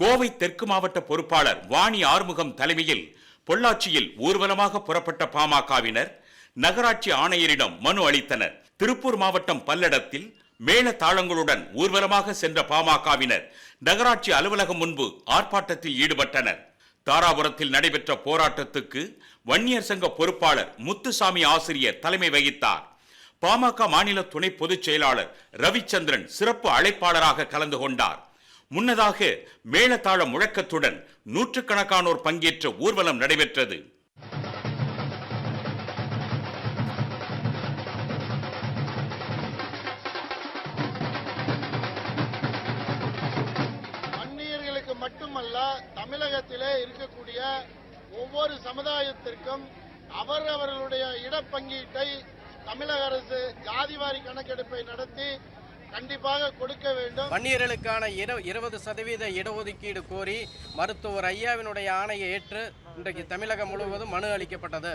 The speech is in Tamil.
கோவை தெற்கு மாவட்ட பொறுப்பாளர் வாணி ஆறுமுகம் தலைமையில் பொள்ளாச்சியில் ஊர்வலமாக புறப்பட்ட பாமகவினர் நகராட்சி ஆணையரிடம் மனு அளித்தனர். திருப்பூர் மாவட்டம் பல்லடத்தில் மேள தாளங்களுடன் ஊர்வலமாக சென்ற பாமகவினர் நகராட்சி அலுவலகம் முன்பு ஆர்ப்பாட்டத்தில் ஈடுபட்டனர். தாராபுரத்தில் நடைபெற்ற போராட்டத்துக்கு வன்னியர் சங்க பொறுப்பாளர் முத்துசாமி ஆசிரியர் தலைமை வகித்தார். பாமக மாநில துணை பொதுச் செயலாளர் ரவிச்சந்திரன் சிறப்பு அழைப்பாளராக கலந்து கொண்டார். முன்னதாக மேளதாள முழக்கத்துடன் நூற்றுக்கணக்கானோர் பங்கேற்ற ஊர்வலம் நடைபெற்றது. மட்டுமல்ல தமிழகத்திலே இருக்கக்கூடிய ஒவ்வொரு சமுதாயத்திற்கும் அவரவர்களுடைய இடப்பங்கீட்டை தமிழக அரசு ஜாதிவாரி கணக்கெடுப்பை நடத்தி கண்டிப்பாக கொடுக்க வேண்டும். வன்னியர்களுக்கான இரு இருபது சதவீத இடஒதுக்கீடு கோரி மருத்துவர் ஐயாவினுடைய ஆணையை ஏற்று இன்றைக்கு தமிழகம் முழுவதும் மனு அளிக்கப்பட்டது.